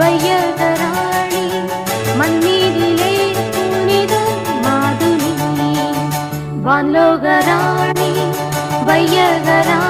வையகராணி மண்ணீரிலே புனித மாதுளி. வான்லோகராணி வையகராணி